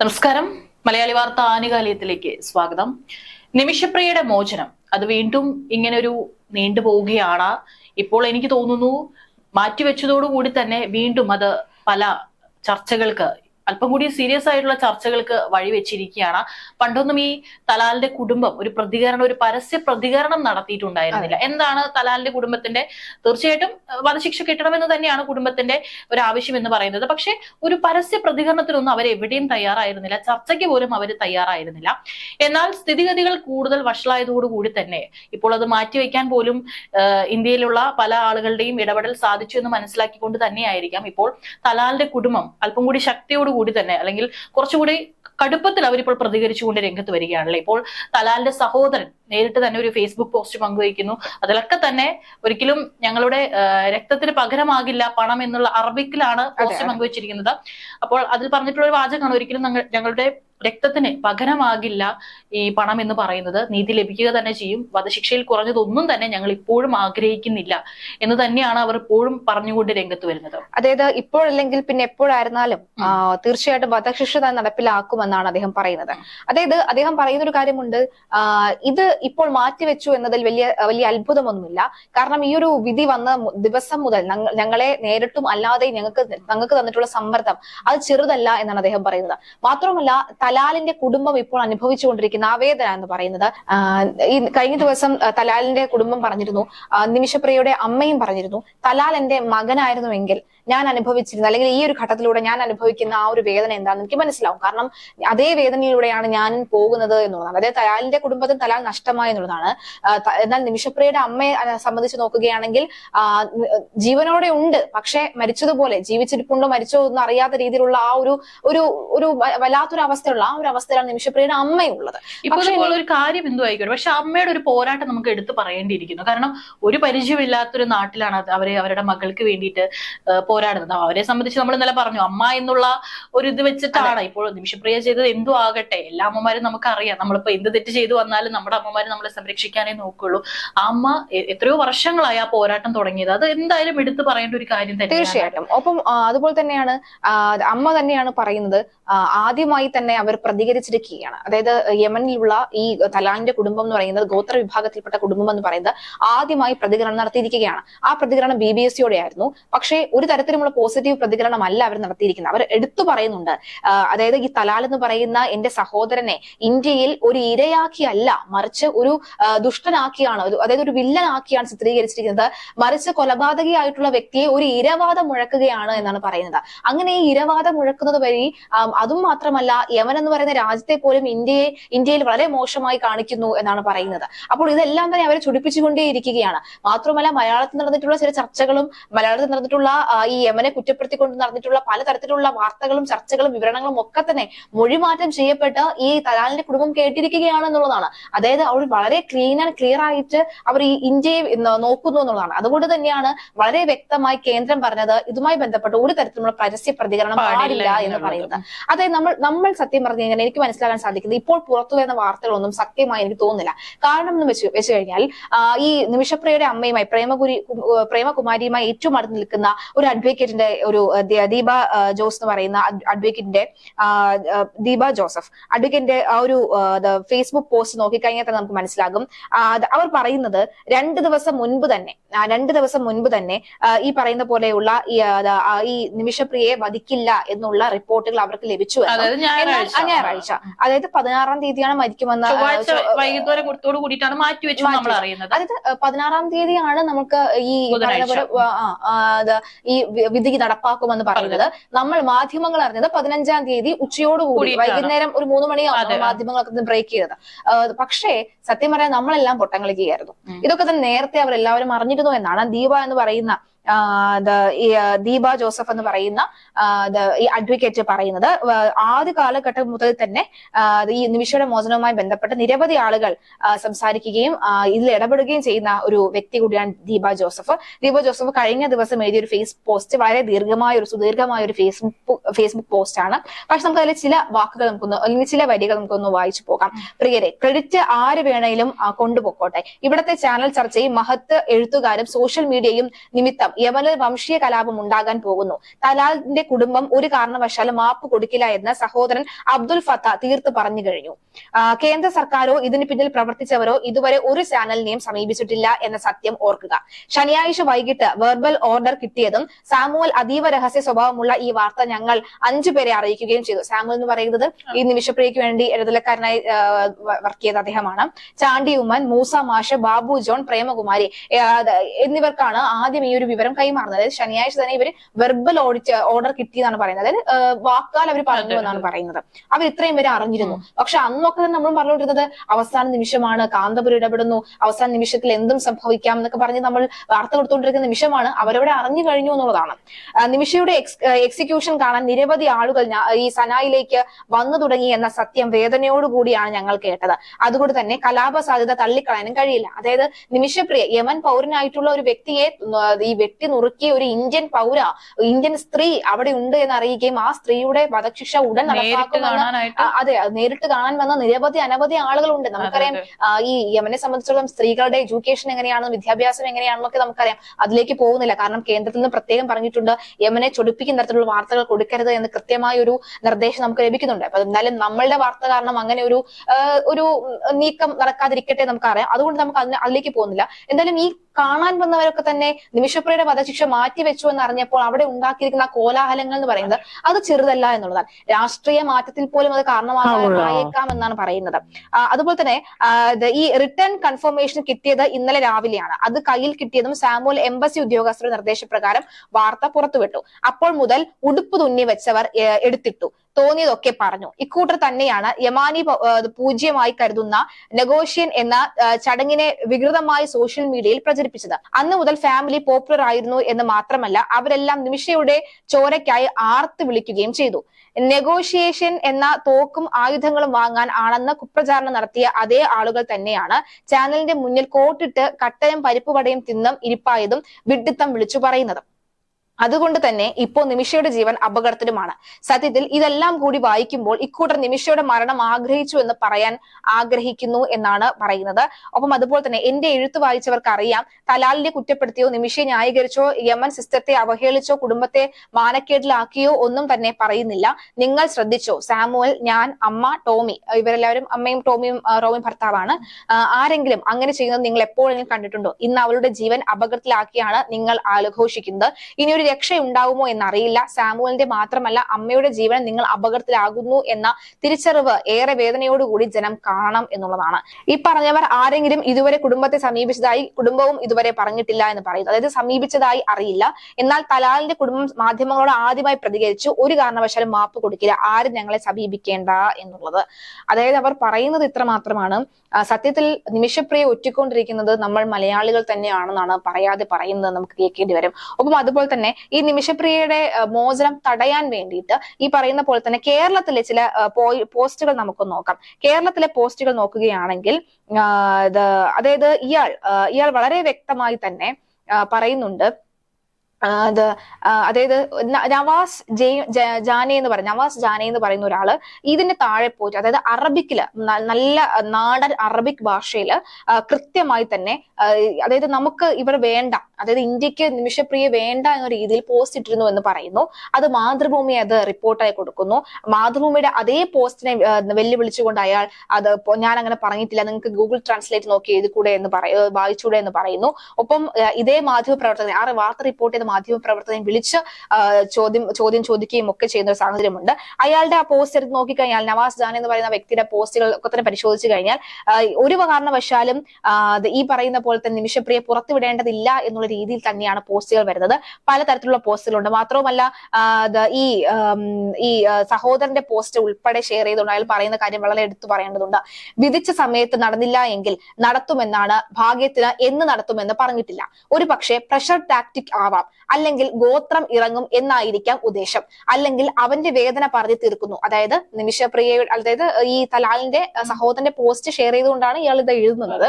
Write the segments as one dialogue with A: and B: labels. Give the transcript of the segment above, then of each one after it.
A: നമസ്കാരം. മലയാളി വാർത്ത ആനുകാലികത്തിലേക്ക് സ്വാഗതം. നിമിഷപ്രിയയുടെ മോചനം. അത് വീണ്ടും ഇങ്ങനെ ഒരു നീണ്ടുപോവുകയാണ് ഇപ്പോൾ എനിക്ക് തോന്നുന്നു മാറ്റിവെച്ചതോടുകൂടി തന്നെ വീണ്ടും അത് പല ചർച്ചകൾക്ക് അല്പം കൂടി സീരിയസ് ആയിട്ടുള്ള ചർച്ചകൾക്ക് വഴിവെച്ചിരിക്കുകയാണ് പണ്ടൊന്നും ഈ തലാലിന്റെ കുടുംബം ഒരു പ്രതികരണം ഒരു പരസ്യ പ്രതികരണം നടത്തിയിട്ടുണ്ടായിരുന്നില്ല. എന്താണ് തലാലിന്റെ കുടുംബത്തിന്റെ തീർച്ചയായിട്ടും വധശിക്ഷ കിട്ടണമെന്ന് തന്നെയാണ് കുടുംബത്തിന്റെ ഒരു ആവശ്യം എന്ന് പറയുന്നത്. പക്ഷെ ഒരു പരസ്യ പ്രതികരണത്തിനൊന്നും അവർ എവിടെയും തയ്യാറായിരുന്നില്ല. ചർച്ചയ്ക്ക് പോലും അവർ തയ്യാറായിരുന്നില്ല. എന്നാൽ സ്ഥിതിഗതികൾ കൂടുതൽ വഷളായതോടുകൂടി തന്നെ ഇപ്പോൾ അത് മാറ്റിവെക്കാൻ പോലും ഇന്ത്യയിലുള്ള പല ആളുകളുടെയും ഇടപെടൽ സാധിച്ചു എന്ന് മനസ്സിലാക്കിക്കൊണ്ട് തന്നെയായിരിക്കാം ഇപ്പോൾ തലാലിന്റെ കുടുംബം. അല്പം കൂടി ശക്തിയോടുകൂടി തന്നെ അല്ലെങ്കിൽ കുറച്ചുകൂടി കടുപ്പത്തിൽ അവരിപ്പോൾ പ്രതികരിച്ചുകൊണ്ട് രംഗത്ത് വരികയാണല്ലേ? ഇപ്പോൾ തലാലിന്റെ സഹോദരൻ നേരിട്ട് തന്നെ ഒരു ഫേസ്ബുക്ക് പോസ്റ്റ് പങ്കുവയ്ക്കുന്നു. അതിലൊക്കെ തന്നെ ഒരിക്കലും ഞങ്ങളുടെ രക്തത്തിന് പകരമാകില്ല പണം എന്നുള്ള അറബിക്കിലാണ് പോസ്റ്റ് പങ്കുവച്ചിരിക്കുന്നത്. അപ്പോൾ അതിൽ പറഞ്ഞിട്ടുള്ള ഒരു വാചകമാണ് ഒരിക്കലും ഞങ്ങളുടെ രക്തത്തിന് പകരമാകില്ല ഈ പണം എന്ന് പറയുന്നത്. നീതി ലഭിക്കുക തന്നെ ചെയ്യും. വധശിക്ഷയിൽ കുറഞ്ഞതൊന്നും തന്നെ ഞങ്ങൾ ഇപ്പോഴും ആഗ്രഹിക്കുന്നില്ല എന്ന് തന്നെയാണ് അവർ ഇപ്പോഴും പറഞ്ഞുകൊണ്ട് രംഗത്ത് വരുന്നത്.
B: അതായത് ഇപ്പോഴല്ലെങ്കിൽ പിന്നെ എപ്പോഴായിരുന്നാലും തീർച്ചയായിട്ടും വധശിക്ഷ തന്നെ നടപ്പിലാക്കുമെന്നാണ് അദ്ദേഹം പറയുന്നത്. അതായത് അദ്ദേഹം പറയുന്ന ഒരു കാര്യമുണ്ട് ഇത് ഇപ്പോൾ മാറ്റിവെച്ചു എന്നതിൽ വലിയ വലിയ അത്ഭുതമൊന്നുമില്ല. കാരണം ഈ ഒരു വിധി വന്ന ദിവസം മുതൽ ഞങ്ങളെ നേരിട്ടും അല്ലാതെ ഞങ്ങൾക്ക് ഞങ്ങൾക്ക് തന്നിട്ടുള്ള സമ്മർദ്ദം അത് ചെറുതല്ല എന്നാണ് അദ്ദേഹം പറയുന്നത്. മാത്രമല്ല തലാലിന്റെ കുടുംബം ഇപ്പോൾ അനുഭവിച്ചുകൊണ്ടിരിക്കുന്ന ആവേദന വേദന എന്ന് പറയുന്നത് ഈ കഴിഞ്ഞ ദിവസം തലാലിന്റെ കുടുംബം പറഞ്ഞിരുന്നു നിമിഷപ്രിയയുടെ അമ്മയും പറഞ്ഞിരുന്നു തലാൽ എന്റെ മകനായിരുന്നുവെങ്കിൽ ഞാൻ അനുഭവിച്ചിരുന്ന അല്ലെങ്കിൽ ഈ ഒരു ഘട്ടത്തിലൂടെ ഞാൻ അനുഭവിക്കുന്ന ആ ഒരു വേദന എന്താണെന്ന് എനിക്ക് മനസ്സിലാവും. കാരണം അതേ വേദനയിലൂടെയാണ് ഞാൻ പോകുന്നത് എന്നുള്ളതാണ്. അതായത് തലാലിന്റെ കുടുംബത്തിൽ തലാൽ നഷ്ടമായി എന്നുള്ളതാണ് എന്നാൽ നിമിഷപ്രിയയുടെ അമ്മയെ സംബന്ധിച്ച് നോക്കുകയാണെങ്കിൽ ജീവനോടെ ഉണ്ട്. പക്ഷെ മരിച്ചതുപോലെ ജീവിച്ചിരിപ്പുണ്ടോ മരിച്ചോ എന്ന് അറിയാത്ത രീതിയിലുള്ള ആ ഒരു ഒരു ഒരു വല്ലാത്തൊരു അവസ്ഥയുള്ള ആ ഒരു അവസ്ഥയിലാണ് നിമിഷപ്രിയയുടെ അമ്മയുള്ളത്.
A: ഒരു കാര്യം എന്തോ ആയിക്കോട്ടെ. പക്ഷെ അമ്മയുടെ ഒരു പോരാട്ടം നമുക്ക് എടുത്തു പറയേണ്ടിയിരിക്കുന്നു. കാരണം ഒരു പരിചയമില്ലാത്തൊരു നാട്ടിലാണ് അവരെ അവരുടെ മകൾക്ക് വേണ്ടിയിട്ട് പോരാടുന്നത്. അവരെ സംബന്ധിച്ച് നമ്മൾ ഇന്നലെ പറഞ്ഞു അമ്മ എന്നുള്ള ഒരു ഇത് വെച്ചിട്ടാണ് ഇപ്പോൾ നിമിഷപ്രിയ ചെയ്തത് എന്തു ആകട്ടെ. എല്ലാ അമ്മമാരും നമുക്കറിയാം. നമ്മളിപ്പോ എന്ത് തെറ്റ് ചെയ്തു വന്നാലും നമ്മുടെ അമ്മമാര് നമ്മളെ സംരക്ഷിക്കാനേ നോക്കുള്ളൂ. അമ്മ എത്രയോ വർഷങ്ങളായി ആ പോരാട്ടം തുടങ്ങിയത്. അത് എന്തായാലും എടുത്തു പറയേണ്ട ഒരു കാര്യം തന്നെ
B: തീർച്ചയായിട്ടും. ഒപ്പം അതുപോലെ തന്നെയാണ് അമ്മ തന്നെയാണ് പറയുന്നത് ആദ്യമായി തന്നെ അവർ പ്രതികരിച്ചിരിക്കുകയാണ്. അതായത് യമനിലുള്ള ഈ തലാലിന്റെ കുടുംബം എന്ന് പറയുന്നത് ഗോത്ര വിഭാഗത്തിൽപ്പെട്ട കുടുംബം എന്ന് പറയുന്നത് ആദ്യമായി പ്രതികരണം നടത്തിയിരിക്കുകയാണ്. ആ പ്രതികരണം ബി ബി എസ് സിയോടെ ആയിരുന്നു പക്ഷേ ഒരു തരത്തിലുമുള്ള പോസിറ്റീവ് പ്രതികരണമല്ല അവർ നടത്തിയിരിക്കുന്നത്. അവർ എടുത്തു പറയുന്നുണ്ട്. അതായത് ഈ തലാൽ എന്ന് പറയുന്ന എന്റെ സഹോദരനെ ഇന്ത്യയിൽ ഒരു ഇരയാക്കിയല്ല മറിച്ച് ഒരു ദുഷ്ടനാക്കിയാണ്. അതായത് ഒരു വില്ലനാക്കിയാണ് ചിത്രീകരിച്ചിരിക്കുന്നത്. മറിച്ച് കൊലപാതകയായിട്ടുള്ള വ്യക്തിയെ ഒരു ഇരവാദം മുഴക്കുകയാണ് എന്നാണ് പറയുന്നത്. അങ്ങനെ ഈ ഇരവാദം മുഴക്കുന്നത് വഴി അതും മാത്രമല്ല യമൻ എന്ന് പറയുന്ന രാജ്യത്തെ പോലും ഇന്ത്യയെ ഇന്ത്യയിൽ വളരെ മോശമായി കാണിക്കുന്നു എന്നാണ് പറയുന്നത്. അപ്പോൾ ഇതെല്ലാം തന്നെ അവരെ ചുടിപ്പിച്ചുകൊണ്ടേയിരിക്കുകയാണ്. മാത്രമല്ല മലയാളത്തിൽ നടന്നിട്ടുള്ള ചില ചർച്ചകളും മലയാളത്തിൽ നടന്നിട്ടുള്ള ഈ യമനെ കുറ്റപ്പെടുത്തിക്കൊണ്ട് നടന്നിട്ടുള്ള പലതരത്തിലുള്ള വാർത്തകളും ചർച്ചകളും വിവരണങ്ങളും ഒക്കെ തന്നെ മൊഴിമാറ്റം ചെയ്യപ്പെട്ട് ഈ തലാലിന്റെ കുടുംബം കേട്ടിരിക്കുകയാണ് എന്നുള്ളതാണ്. അതായത് അവർ വളരെ ക്ലീൻ ആൻഡ് ക്ലിയർ ആയിട്ട് അവർ ഈ ഇന്ത്യയെ നോക്കുന്നു എന്നുള്ളതാണ്. അതുകൊണ്ട് തന്നെയാണ് വളരെ വ്യക്തമായി കേന്ദ്രം പറഞ്ഞത് ഇതുമായി ബന്ധപ്പെട്ട് ഒരു തരത്തിലുള്ള പരസ്യ പ്രതികരണം
A: പാടില്ല
B: എന്ന്. പറയുന്നത്. അതായത് നമ്മൾ നമ്മൾ സത്യം പറഞ്ഞു കഴിഞ്ഞാൽ എനിക്ക് മനസ്സിലാക്കാൻ സാധിക്കുന്നത് ഇപ്പോൾ പുറത്തു വരുന്ന വാർത്തകളൊന്നും സത്യമായി എനിക്ക് തോന്നുന്നില്ല. കാരണം എന്ന് വെച്ച് വെച്ച് കഴിഞ്ഞാൽ ഈ നിമിഷപ്രിയയുടെ അമ്മയുമായി പ്രേമകുരി പ്രേമകുമാരിയുമായി ഏറ്റവും അടുത്ത് നിൽക്കുന്ന ഒരു അഡ്വക്കേറ്റിന്റെ ഒരു ദീപ ജോസ് എന്ന് പറയുന്ന അഡ്വക്കേറ്റിന്റെ ദീപ ജോസഫ്. അഡ്വക്കേറ്റിന്റെ ആ ഒരു ഫേസ്ബുക്ക് പോസ്റ്റ് നോക്കിക്കഴിഞ്ഞാൽ തന്നെ നമുക്ക് മനസ്സിലാകും. അവർ പറയുന്നത് രണ്ട് ദിവസം മുൻപ് തന്നെ രണ്ട് ദിവസം മുൻപ് തന്നെ ഈ പറയുന്ന പോലെയുള്ള ഈ നിമിഷപ്രിയയെ വധിക്കില്ല എന്നുള്ള റിപ്പോർട്ടുകൾ അവർക്ക് ലഭിച്ചു
A: ഞായറാഴ്ച.
B: അതായത് പതിനാറാം തീയതിയാണ് മരിക്കുമെന്ന്
A: വൈകിട്ടോടെ മാറ്റിവെച്ചു. നമ്മൾ അറിയുന്നത്.
B: അതായത് പതിനാറാം തീയതിയാണ് നമുക്ക് ഈ ഈ വിധി നടപ്പാക്കുമെന്ന് പറയുന്നത്. നമ്മൾ മാധ്യമങ്ങൾ അറിഞ്ഞത് പതിനഞ്ചാം തീയതി ഉച്ചയോടുകൂടി. വൈകുന്നേരം ഒരു മൂന്ന്
A: മണിയാണ്
B: മണിയാവും മാധ്യമങ്ങളൊക്കെ ബ്രേക്ക് ചെയ്തത്. പക്ഷേ സത്യം പറയാൻ നമ്മളെല്ലാം പൊട്ടം കളിക്കുകയായിരുന്നു ഇതൊക്കെ തന്നെ നേരത്തെ അവരെല്ലാവരും അറിഞ്ഞിരുന്നു എന്നാണ് ദീപ എന്ന് പറയുന്ന ദീപ ജോസഫ് എന്ന് പറയുന്ന ഈ അഡ്വക്കേറ്റ് പറയുന്നത് ആദ്യ കാലഘട്ടം മുതൽ തന്നെ ഈ നിമിഷയുടെ മോചനവുമായി ബന്ധപ്പെട്ട് നിരവധി ആളുകൾ സംസാരിക്കുകയും ഇതിൽ ഇടപെടുകയും ചെയ്യുന്ന ഒരു വ്യക്തി കൂടിയാണ് ദീപ ജോസഫ്. ദീപ ജോസഫ് കഴിഞ്ഞ ദിവസം എഴുതിയ ഒരു ഫേസ് പോസ്റ്റ് വളരെ ദീർഘമായ ഒരു സുദീർഘമായ ഒരു ഫേസ്ബുക്ക് ഫേസ്ബുക്ക് പോസ്റ്റ് ആണ്. പക്ഷെ നമുക്ക് അതിലെ ചില വാക്കുകൾ നമുക്കൊന്ന് അല്ലെങ്കിൽ ചില വരികൾ നമുക്കൊന്ന് വായിച്ചു പോകാം. പ്രിയരെ ക്രെഡിറ്റ് ആര് വേണേലും കൊണ്ടുപോക്കോട്ടെ. ഇവിടത്തെ ചാനൽ ചർച്ചയും മഹത്ത് എഴുത്തുകാരും സോഷ്യൽ മീഡിയയും നിമിത്തം മൂലം യമനിൽ വംശീയ കലാപം ഉണ്ടാകാൻ പോകുന്നു. തലാലിന്റെ കുടുംബം ഒരു കാരണവശാലും മാപ്പ് കൊടുക്കില്ല എന്ന് സഹോദരൻ അബ്ദുൽ ഫത്ത തീർത്ത് പറഞ്ഞു കഴിഞ്ഞു. കേന്ദ്ര സർക്കാരോ ഇതിന് പിന്നിൽ പ്രവർത്തിച്ചവരോ ഇതുവരെ ഒരു ചാനലിനെയും സമീപിച്ചിട്ടില്ല എന്ന സത്യം ഓർക്കുക. ശനിയാഴ്ച വൈകിട്ട് വെർബൽ ഓർഡർ കിട്ടിയതും സാമുവൽ അതീവ രഹസ്യ സ്വഭാവമുള്ള ഈ വാർത്ത ഞങ്ങൾ അഞ്ചു പേരെ അറിയിക്കുകയും ചെയ്തു. സാമുവൽ എന്ന് പറയുന്നത് ഈ നിമിഷപ്രിയയ്ക്ക് വേണ്ടി ഇടതലക്കാരനായി വർക്ക് ചെയ്ത അദ്ദേഹമാണ്. ചാണ്ടി ഉമ്മൻ മൂസ മാഷ് ബാബു ജോൺ പ്രേമകുമാരി എന്നിവർക്കാണ് ആദ്യം ഈ ഒരു വിവരം കൈമാറുന്നത്. അതായത് ശനിയാഴ്ച തന്നെ ഇവർ വെർബൽ ഓഡിറ്റ് ഓർഡർ കിട്ടിയെന്നാണ് പറയുന്നത്. അതായത് വാക്കാൽ അവർ പറഞ്ഞു എന്നാണ് പറയുന്നത്. അവർ ഇത്രയും വരെ അറിഞ്ഞിരുന്നു. പക്ഷെ അന്നൊക്കെ തന്നെ നമ്മൾ പറഞ്ഞുകൊണ്ടിരുന്നത് അവസാന നിമിഷമാണ് കാന്തപുരം ഇടപെടുന്നു അവസാന നിമിഷത്തിൽ എന്തും സംഭവിക്കാം എന്നൊക്കെ പറഞ്ഞ് നമ്മൾ വാർത്ത കൊടുത്തുകൊണ്ടിരിക്കുന്ന നിമിഷമാണ് അവരവിടെ അറിഞ്ഞു കഴിഞ്ഞു എന്നുള്ളതാണ്. നിമിഷയുടെ എക്സിക്യൂഷൻ കാണാൻ നിരവധി ആളുകൾ ഈ സനായിലേക്ക് വന്നു തുടങ്ങി എന്ന സത്യം വേദനയോടുകൂടിയാണ് ഞങ്ങൾ കേട്ടത്. അതുകൊണ്ട് തന്നെ കലാപ സാധ്യത തള്ളിക്കളയാനും കഴിയില്ല. അതായത് നിമിഷപ്രിയ യമൻ പൗരനായിട്ടുള്ള ഒരു വ്യക്തിയെ ഈ വെട്ടി നുറുക്കിയ ഒരു ഇന്ത്യൻ പൗര ഇന്ത്യൻ സ്ത്രീ അവിടെ ഉണ്ട് എന്ന് അറിയിക്കുകയും ആ സ്ത്രീയുടെ വധശിക്ഷ ഉടൻ നടപ്പാക്കുമെന്ന് അതെ നേരിട്ട് കാണാൻ വന്ന നിരവധി അനവധി ആളുകളുണ്ട് നമുക്കറിയാം ഈ യമനെ സംബന്ധിച്ചിടത്തോളം സ്ത്രീകളുടെ എഡ്യൂക്കേഷൻ എങ്ങനെയാണെന്നും വിദ്യാഭ്യാസം എങ്ങനെയാണെന്നൊക്കെ നമുക്കറിയാം. അതിലേക്ക് പോകുന്നില്ല. കാരണം കേന്ദ്രത്തിൽ നിന്ന് പ്രത്യേകം പറഞ്ഞിട്ടുണ്ട് യമനെ ചൊടിപ്പിക്കുന്ന തരത്തിലുള്ള വാർത്തകൾ കൊടുക്കരുത് എന്ന് കൃത്യമായ ഒരു നിർദ്ദേശം നമുക്ക് ലഭിക്കുന്നുണ്ട്. അപ്പൊ എന്തായാലും നമ്മളുടെ വാർത്ത കാരണം അങ്ങനെ ഒരു ഒരു നീക്കം നടക്കാതിരിക്കട്ടെ നമുക്കറിയാം. അതുകൊണ്ട് നമുക്ക് അതിലേക്ക് പോകുന്നില്ല. എന്തായാലും ഈ കാണാൻ വന്നവരൊക്കെ തന്നെ നിമിഷപ്രിയയുടെ വധശിക്ഷ മാറ്റിവെച്ചു എന്ന് അറിഞ്ഞപ്പോൾ അവിടെ ഉണ്ടാക്കിയിരിക്കുന്ന കോലാഹലങ്ങൾ എന്ന് പറയുന്നത് അത് ചെറുതല്ല എന്നുള്ളതാണ്. രാഷ്ട്രീയ മാറ്റത്തിൽ പോലും അത് കാരണമായേക്കാം എന്നാണ് പറയുന്നത്. അതുപോലെ തന്നെ ഈ റിട്ടേൺ കൺഫർമേഷൻ കിട്ടിയത് ഇന്നലെ രാവിലെയാണ്. അത് കയ്യിൽ കിട്ടിയതും സാമുവൽ എംബസി ഉദ്യോഗസ്ഥരുടെ നിർദ്ദേശപ്രകാരം വാർത്ത പുറത്തുവിട്ടു. അപ്പോൾ മുതൽ ഉടുപ്പ് തുന്നി വെച്ചവർ എടുത്തിട്ടു. തോന്നിയതൊക്കെ പറഞ്ഞു. ഇക്കൂട്ടർ തന്നെയാണ് യമാനി പൂജ്യമായി കരുതുന്ന നെഗോഷ്യൻ എന്ന ചടങ്ങിനെ വികൃതമായി സോഷ്യൽ മീഡിയയിൽ പ്രചരിപ്പിച്ചത്. അന്ന് മുതൽ ഫാമിലി പോപ്പുലർ ആയിരുന്നു എന്ന് മാത്രമല്ല അവരെല്ലാം നിമിഷയുടെ ചോരയ്ക്കായി ആർത്ത് വിളിക്കുകയും ചെയ്തു. നെഗോഷിയേഷൻ എന്ന തോക്കും ആയുധങ്ങളും വാങ്ങാൻ ആണെന്ന് കുപ്രചാരണം നടത്തിയ അതേ ആളുകൾ തന്നെയാണ് ചാനലിന്റെ മുന്നിൽ കോട്ടിട്ട് കട്ടയും പരിപ്പ് പരിപ്പുവടയും തിന്നും ഇരിപ്പായതും വിഡ്ഢിത്തം വിളിച്ചു പറയുന്നത്. അതുകൊണ്ട് തന്നെ ഇപ്പോൾ നിമിഷയുടെ ജീവൻ അപകടത്തിലുമാണ്. സത്യത്തിൽ ഇതെല്ലാം കൂടി വായിക്കുമ്പോൾ ഇക്കൂട്ടർ നിമിഷയുടെ മരണം ആഗ്രഹിച്ചു എന്ന് പറയാൻ ആഗ്രഹിക്കുന്നു എന്നാണ് പറയുന്നത്. ഒപ്പം അതുപോലെ തന്നെ എന്റെ എഴുത്ത് വായിച്ചവർക്ക് അറിയാം തലാലിനെ കുറ്റപ്പെടുത്തിയോ നിമിഷയെ ന്യായീകരിച്ചോ യമൻ സിസ്റ്റത്തെ അവഹേളിച്ചോ കുടുംബത്തെ മാനക്കേടിലാക്കിയോ ഒന്നും തന്നെ പറയുന്നില്ല. നിങ്ങൾ ശ്രദ്ധിച്ചോ സാമുവൽ ഞാൻ അമ്മ ടോമി ഇവരെല്ലാവരും അമ്മയും ടോമിയും റോമിയും ഭർത്താവാണ്. ആരെങ്കിലും അങ്ങനെ ചെയ്യുന്നത് നിങ്ങൾ എപ്പോഴെങ്കിലും കണ്ടിട്ടുണ്ടോ? ഇന്ന് അവളുടെ ജീവൻ അപകടത്തിലാക്കിയാണ് നിങ്ങൾ ആഘോഷിക്കുന്നത് ഇനി ഒരു രക്ഷ ഉണ്ടാകുമോ എന്നറിയില്ല. സാമുവലിന്റെ മാത്രമല്ല അമ്മയുടെ ജീവൻ നിങ്ങൾ അപകടത്തിലാകുന്നു എന്ന തിരിച്ചറിവ് ഏറെ വേദനയോടുകൂടി ജനം കാണണം എന്നുള്ളതാണ്. ഈ പറഞ്ഞവർ ആരെങ്കിലും ഇതുവരെ കുടുംബത്തെ സമീപിച്ചതായി കുടുംബവും ഇതുവരെ പറഞ്ഞിട്ടില്ല എന്ന് പറയുന്നു. അതായത് സമീപിച്ചതായി അറിയില്ല. എന്നാൽ തലാലിന്റെ കുടുംബം മാധ്യമങ്ങളോട് ആദ്യമായി പ്രതികരിച്ചു. ഒരു കാരണവശാലും മാപ്പ് കൊടുക്കില്ല. ആരും ഞങ്ങളെ സമീപിക്കേണ്ട എന്നുള്ളത്. അതായത് അവർ പറയുന്നത് ഇത്ര മാത്രമാണ്. സത്യത്തിൽ നിമിഷപ്രിയ ഒറ്റിക്കൊണ്ടിരിക്കുന്നത് നമ്മൾ മലയാളികൾ തന്നെയാണെന്നാണ് പറയാതെ പറയുന്നത് നമുക്ക് കേൾക്കേണ്ടി വരും. ഒപ്പം അതുപോലെ തന്നെ ഈ നിമിഷപ്രിയയുടെ മോചനം തടയാൻ വേണ്ടിയിട്ട് ഈ പറയുന്ന പോലെ തന്നെ കേരളത്തിലെ ചില പോസ്റ്റുകൾ നമുക്ക് നോക്കാം. കേരളത്തിലെ പോസ്റ്റുകൾ നോക്കുകയാണെങ്കിൽ അതായത് ഇയാൾ ഇയാൾ വളരെ വ്യക്തമായി തന്നെ പറയുന്നുണ്ട്. അത് അതായത് നവാസ് ജെ- ജാനെ എന്ന് പറയുന്ന നവാസ് ജാനെ എന്ന് പറയുന്ന ഒരാൾ ഇതിന്റെ താഴെ പോയിട്ട് അതായത് അറബിക്കിൽ നല്ല നാടൻ അറബിക് ഭാഷയിൽ കൃത്യമായി തന്നെ അതായത് നമുക്ക് ഇവർ വേണ്ട അതായത് ഇന്ത്യയ്ക്ക് നിമിഷപ്രിയ വേണ്ട എന്ന രീതിയിൽ പോസ്റ്റ് ഇട്ടിരുന്നു എന്ന് പറയുന്നു. അത് മാതൃഭൂമി അത് റിപ്പോർട്ടായി കൊടുക്കുന്നു. മാതൃഭൂമിയുടെ അതേ പോസ്റ്റിനെ വെല്ലുവിളിച്ചുകൊണ്ട് അയാൾ അത് ഞാൻ അങ്ങനെ പറഞ്ഞിട്ടില്ല. നിങ്ങൾക്ക് ഗൂഗിൾ ട്രാൻസ്ലേറ്റ് നോക്കി എഴുതിക്കൂടെ എന്ന് പറയ വായിച്ചൂടെ എന്ന് പറയുന്നു. ഒപ്പം ഇതേ മാധ്യമ പ്രവർത്തകൻ ആ വാർത്ത റിപ്പോർട്ട് മാധ്യമ പ്രവർത്തകൻ വിളിച്ച് ചോദ്യം ചോദ്യം ചോദിക്കുകയും ഒക്കെ ചെയ്യുന്ന ഒരു സാഹചര്യമുണ്ട്. അയാളുടെ ആ പോസ്റ്റ് എടുത്ത് നോക്കിക്കഴിഞ്ഞാൽ നവാസ് ജാൻ എന്ന് പറയുന്ന വ്യക്തിയുടെ പോസ്റ്റുകൾ ഒക്കെ തന്നെ പരിശോധിച്ചു കഴിഞ്ഞാൽ ഒരു കാരണവശാലും ഈ പറയുന്ന പോലെ തന്നെ നിമിഷപ്രിയ പുറത്തുവിടേണ്ടതില്ല എന്നുള്ള രീതിയിൽ തന്നെയാണ് പോസ്റ്റുകൾ വരുന്നത്. പലതരത്തിലുള്ള പോസ്റ്റുകളുണ്ട് മാത്രവുമല്ല ഈ ഈ സഹോദരന്റെ പോസ്റ്റ് ഉൾപ്പെടെ ഷെയർ ചെയ്തുകൊണ്ട് അയാൾ പറയുന്ന കാര്യം വളരെ എടുത്തു പറയേണ്ടതുണ്ട്. വിധിച്ച സമയത്ത് നടന്നില്ല എങ്കിൽ നടത്തുമെന്നാണ് ഭാഗ്യത്തിന് എന്ന് നടത്തുമെന്ന് പറഞ്ഞിട്ടില്ല. ഒരു പക്ഷേ പ്രഷർ ടാക്ടിക് ആവാം. അല്ലെങ്കിൽ ഗോത്രം ഇറങ്ങും എന്നായിരിക്കാം ഉദ്ദേശം. അല്ലെങ്കിൽ അവന്റെ വേദന പറഞ്ഞു തീർക്കുന്നു. അതായത് നിമിഷപ്രിയയുടെ അതായത് ഈ തലാലിന്റെ സഹോദരന്റെ പോസ്റ്റ് ഷെയർ ചെയ്തുകൊണ്ടാണ് ഇയാൾ ഇത് എഴുതുന്നത്.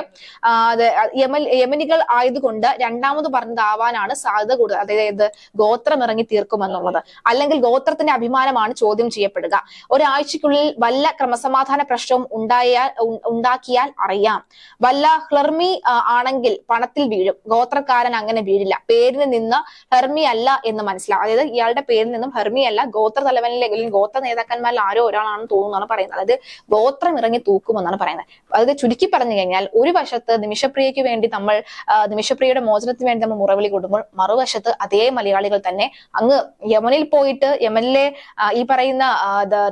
B: യമനികൾ ആയതുകൊണ്ട് രണ്ടാമത് പറഞ്ഞതാവാനാണ് സാധ്യത കൂടുതൽ. അതായത് ഗോത്രം ഇറങ്ങി തീർക്കുമെന്നുള്ളത് അല്ലെങ്കിൽ ഗോത്രത്തിന്റെ അഭിമാനമാണ് ചോദ്യം ചെയ്യപ്പെടുക. ഒരാഴ്ചക്കുള്ളിൽ വല്ല ക്രമസമാധാന പ്രശ്നവും ഉണ്ടായാൽ ഉണ്ടാക്കിയാൽ അറിയാം. വല്ല ഹ്ലർമി ആണെങ്കിൽ പണത്തിൽ വീഴും. ഗോത്രക്കാരൻ അങ്ങനെ വീഴില്ല. പേരിന് നിന്ന് ഹെർമി അല്ല എന്ന് മനസ്സിലാവും. അതായത് ഇയാളുടെ പേരിൽ നിന്നും ഹെർമി അല്ല ഗോത്ര തലവനിലെ അല്ലെങ്കിൽ ഗോത്ര നേതാക്കന്മാരിൽ ആരോ ഒരാളാണെന്ന് തോന്നുന്നതാണ് പറയുന്നത്. അതായത് ഗോത്രം ഇറങ്ങി തൂക്കുമെന്നാണ് പറയുന്നത്. അതായത് ചുരുക്കി പറഞ്ഞു കഴിഞ്ഞാൽ ഒരു വശത്ത് നിമിഷപ്രിയയ്ക്ക് വേണ്ടി നമ്മൾ നിമിഷപ്രിയയുടെ മോചനത്തിന് വേണ്ടി നമ്മൾ മുറവിളി കൊടുക്കുമ്പോൾ മറുവശത്ത് അതേ മലയാളികൾ തന്നെ അങ്ങ് യമനിൽ പോയിട്ട് യമനിലെ ഈ പറയുന്ന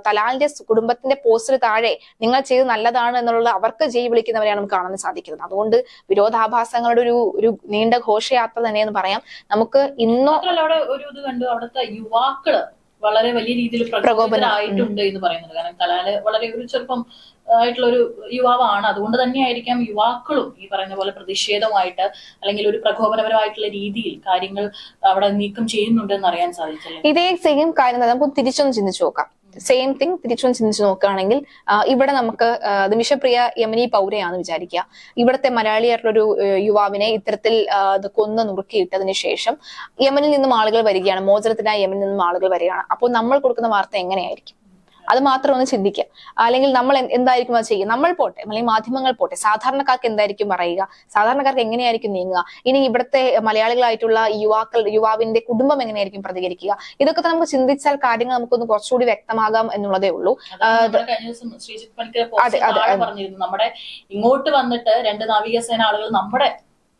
B: തലാലിന്റെ കുടുംബത്തിന്റെ പോസ്റ്റിന് താഴെ നിങ്ങൾ ചെയ്ത് നല്ലതാണ് എന്നുള്ളത് അവർക്ക് ജയി വിളിക്കുന്നവരെയാണ് നമുക്ക് കാണാൻ സാധിക്കുന്നത്. അതുകൊണ്ട് വിരോധാഭാസങ്ങളുടെ ഒരു ഒരു നീണ്ട ഘോഷയാത്ര തന്നെയെന്ന് പറയാം. നമുക്ക് ഇന്നോ
A: അവിടെ ഒരു ഇത് കണ്ടു അവിടുത്തെ യുവാക്കൾ വളരെ വലിയ രീതിയിൽ പ്രകോപിതരായിട്ടുണ്ട് എന്ന് പറയുന്നത്. കാരണം കലാൽ വളരെ ഒരു ചെറുപ്പം ആയിട്ടുള്ള ഒരു യുവാവാണ്. അതുകൊണ്ട് തന്നെയായിരിക്കാം യുവാക്കളും ഈ പറയുന്ന പോലെ പ്രതിഷേധമായിട്ട് അല്ലെങ്കിൽ ഒരു പ്രകോപനപരമായിട്ടുള്ള രീതിയിൽ കാര്യങ്ങൾ അവിടെ നീക്കം ചെയ്യുന്നുണ്ട് എന്ന് അറിയാൻ സാധിച്ചില്ല?
B: ഇതേ സെയിം കാര്യം നമുക്ക് തിരിച്ചൊന്ന് ചിന്തിച്ചു നോക്കാം. സെയിം തിങ് തിരിച്ചൊന്ന് ചിന്തിച്ചു നോക്കുകയാണെങ്കിൽ ഇവിടെ നമുക്ക് നിമിഷപ്രിയ യമനി പൗരയാന്ന് വിചാരിക്കുക. ഇവിടുത്തെ മലയാളിയായിട്ടുള്ള ഒരു യുവാവിനെ ഇത്തരത്തിൽ കൊന്നു ഇത് കൊന്ന് നുറുക്കിയിട്ടതിന് ശേഷം യമനിൽ നിന്നും ആളുകൾ വരികയാണ്. മോചനത്തിനായി യമനിൽ നിന്നും ആളുകൾ വരികയാണ്. അപ്പോൾ നമ്മൾ കൊടുക്കുന്ന വാർത്ത എങ്ങനെയായിരിക്കും? അത് മാത്രം ഒന്ന് ചിന്തിക്കുക. അല്ലെങ്കിൽ നമ്മൾ എന്തായിരിക്കും അത് ചെയ്യുക? നമ്മൾ പോട്ടെ അല്ലെങ്കിൽ മാധ്യമങ്ങൾ പോട്ടെ സാധാരണക്കാർക്ക് എന്തായിരിക്കും പറയുക? സാധാരണക്കാർക്ക് എങ്ങനെയായിരിക്കും നീങ്ങുക? ഇനി ഇവിടുത്തെ മലയാളികളായിട്ടുള്ള യുവാക്കൾ യുവാവിന്റെ കുടുംബം എങ്ങനെയായിരിക്കും പ്രതികരിക്കുക? ഇതൊക്കെ നമുക്ക് ചിന്തിച്ചാൽ കാര്യങ്ങൾ നമുക്കൊന്ന് കുറച്ചുകൂടി വ്യക്തമാകാം എന്നുള്ളതേ ഉള്ളൂ. അതെ, അതെ,
A: നമ്മുടെ ഇങ്ങോട്ട് വന്നിട്ട് രണ്ട് നാവികസേന ആളുകൾ നമ്മുടെ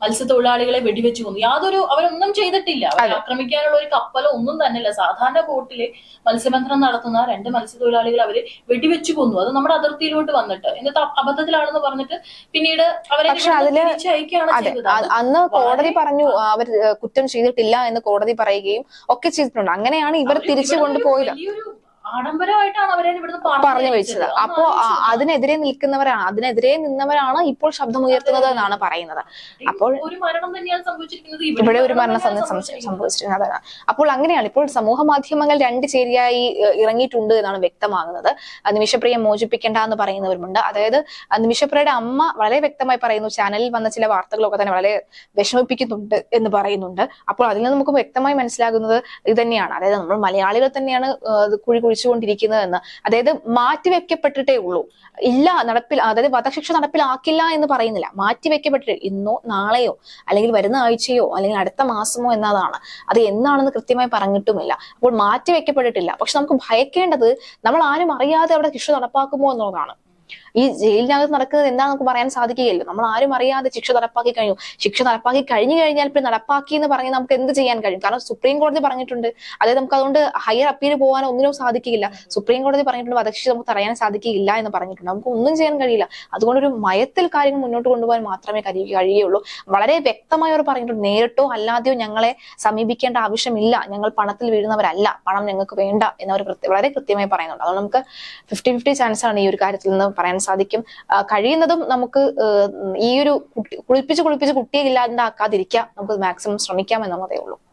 A: മത്സ്യത്തൊഴിലാളികളെ വെടിവെച്ച് കൊന്നു. യാതൊരു അവരൊന്നും ചെയ്തിട്ടില്ല. അവരെ ആക്രമിക്കാനുള്ള ഒരു കപ്പലോ ഒന്നും തന്നെയില്ല സാധാരണ ബോട്ടിൽ മത്സ്യബന്ധനം നടത്തുന്ന രണ്ട് മത്സ്യത്തൊഴിലാളികൾ അവർ വെടിവെച്ച് കൊന്നു. അത് നമ്മുടെ അതിർത്തിയിലോട്ട് വന്നിട്ട് എന്നിട്ട് അബദ്ധത്തിലാണെന്ന് പറഞ്ഞിട്ട് പിന്നീട് അവരെ തിരിച്ചയക്കുകയാണ് ചെയ്തത്.
B: അന്ന് കോടതി പറഞ്ഞു അവർ കുറ്റം ചെയ്തിട്ടില്ല എന്ന് കോടതി പറയുകയും ഒക്കെ ചെയ്തിട്ടുണ്ട്. അങ്ങനെയാണ് ഇവർ തിരിച്ചു കൊണ്ടുപോയത്.
A: ആഡംബരമായിട്ടാണ് അവരെ ഇവിടുന്ന്
B: പറഞ്ഞു വെച്ചത്. അപ്പോ അതിനെതിരെ നിൽക്കുന്നവരാണ് അതിനെതിരെ നിന്നവരാണ് ഇപ്പോൾ ശബ്ദമുയർത്തുന്നത് എന്നാണ് പറയുന്നത്. അപ്പോൾ
A: ഒരു മരണം തന്നെയാണ് സംഭവിച്ചിരിക്കുന്നത്.
B: ഇവിടെ ഒരു മരണം
A: സംഭവിച്ചിരിക്കുന്നത്.
B: അപ്പോൾ അങ്ങനെയാണ് ഇപ്പോൾ സമൂഹ മാധ്യമങ്ങൾ രണ്ട് ചേരിയായി ഇറങ്ങിയിട്ടുണ്ട് എന്നാണ് വ്യക്തമാകുന്നത്. നിമിഷപ്രിയ മോചിപ്പിക്കേണ്ട എന്ന് പറയുന്നവരുമുണ്ട്. അതായത് നിമിഷപ്രിയയുടെ അമ്മ വളരെ വ്യക്തമായി പറയുന്നു ചാനലിൽ വന്ന ചില വാർത്തകളൊക്കെ തന്നെ വളരെ വിഷമിപ്പിക്കുന്നുണ്ട് എന്ന് പറയുന്നുണ്ട്. അപ്പോൾ അതിൽ നിന്ന് നമുക്ക് വ്യക്തമായി മനസ്സിലാകുന്നത് ഇത് തന്നെയാണ് അതായത് നമ്മൾ മലയാളികൾ തന്നെയാണ് കുഴി എന്ന് അതായത് മാറ്റിവെക്കപ്പെട്ടിട്ടേ ഉള്ളൂ. ഇല്ല നടപ്പിൽ അതായത് വധശിക്ഷ നടപ്പിലാക്കില്ല എന്ന് പറയുന്നില്ല. മാറ്റിവെക്കപ്പെട്ടിട്ട് ഇന്നോ നാളെയോ അല്ലെങ്കിൽ വരുന്ന ആഴ്ചയോ അല്ലെങ്കിൽ അടുത്ത മാസമോ എന്നതാണ്. അത് എന്നാണെന്ന് കൃത്യമായി പറഞ്ഞിട്ടുമില്ല. അപ്പോൾ മാറ്റിവെക്കപ്പെട്ടിട്ടില്ല. പക്ഷെ നമുക്ക് ഭയക്കേണ്ടത് നമ്മൾ ആരും അറിയാതെ അവിടെ ശിക്ഷ നടപ്പാക്കുമോ എന്നുള്ളതാണ്. ഈ ജയിലിനകത്ത് നടക്കുന്നത് എന്താ നമുക്ക് പറയാൻ സാധിക്കുകയില്ല. നമ്മൾ ആരും അറിയാതെ ശിക്ഷ നടപ്പാക്കി കഴിഞ്ഞു. ശിക്ഷ നടപ്പാക്കി കഴിഞ്ഞു കഴിഞ്ഞാൽ പിന്നെ നടപ്പാക്കി എന്ന് പറഞ്ഞ് നമുക്ക് എന്ത് ചെയ്യാൻ കഴിയും? കാരണം സുപ്രീം കോടതി പറഞ്ഞിട്ടുണ്ട്. അതായത് നമുക്ക് അതുകൊണ്ട് ഹയർ അപ്പീൽ പോകാനോ ഒന്നിനും സാധിക്കില്ല സുപ്രീം കോടതി പറഞ്ഞിട്ടുണ്ട് വധശിക്ഷ നമുക്ക് തടയാൻ സാധിക്കില്ല എന്ന് പറഞ്ഞിട്ടുണ്ട്. നമുക്ക് ഒന്നും ചെയ്യാൻ കഴിയില്ല. അതുകൊണ്ട് ഒരു മയത്തിൽ കാര്യങ്ങൾ മുന്നോട്ട് കൊണ്ടുപോകാൻ മാത്രമേ കഴിയുകയുള്ളൂ. വളരെ വ്യക്തമായി അവർ പറഞ്ഞിട്ടുണ്ട് നേരിട്ടോ അല്ലാതെയോ ഞങ്ങളെ സമീപിക്കേണ്ട ആവശ്യമില്ല. ഞങ്ങൾ പണത്തിൽ വീഴുന്നവരല്ല. പണം ഞങ്ങൾക്ക് വേണ്ട എന്നവർ വളരെ കൃത്യമായി പറയുന്നുണ്ട്. അതുകൊണ്ട് നമുക്ക് ഫിഫ്റ്റി ഫിഫ്റ്റി ചാൻസ് ആണ് ഈ ഒരു കാര്യത്തിൽ നിന്ന് പറയാൻ സാധിക്കും. കഴിയുന്നതും നമുക്ക് ഈ ഒരു കുളിപ്പിച്ച് കുളിപ്പിച്ച് കുട്ടിയെ ഇല്ലാണ്ടാക്കാതിരിക്കാൻ നമുക്ക് മാക്സിമം ശ്രമിക്കാം എന്നുള്ളതേ ഉള്ളൂ.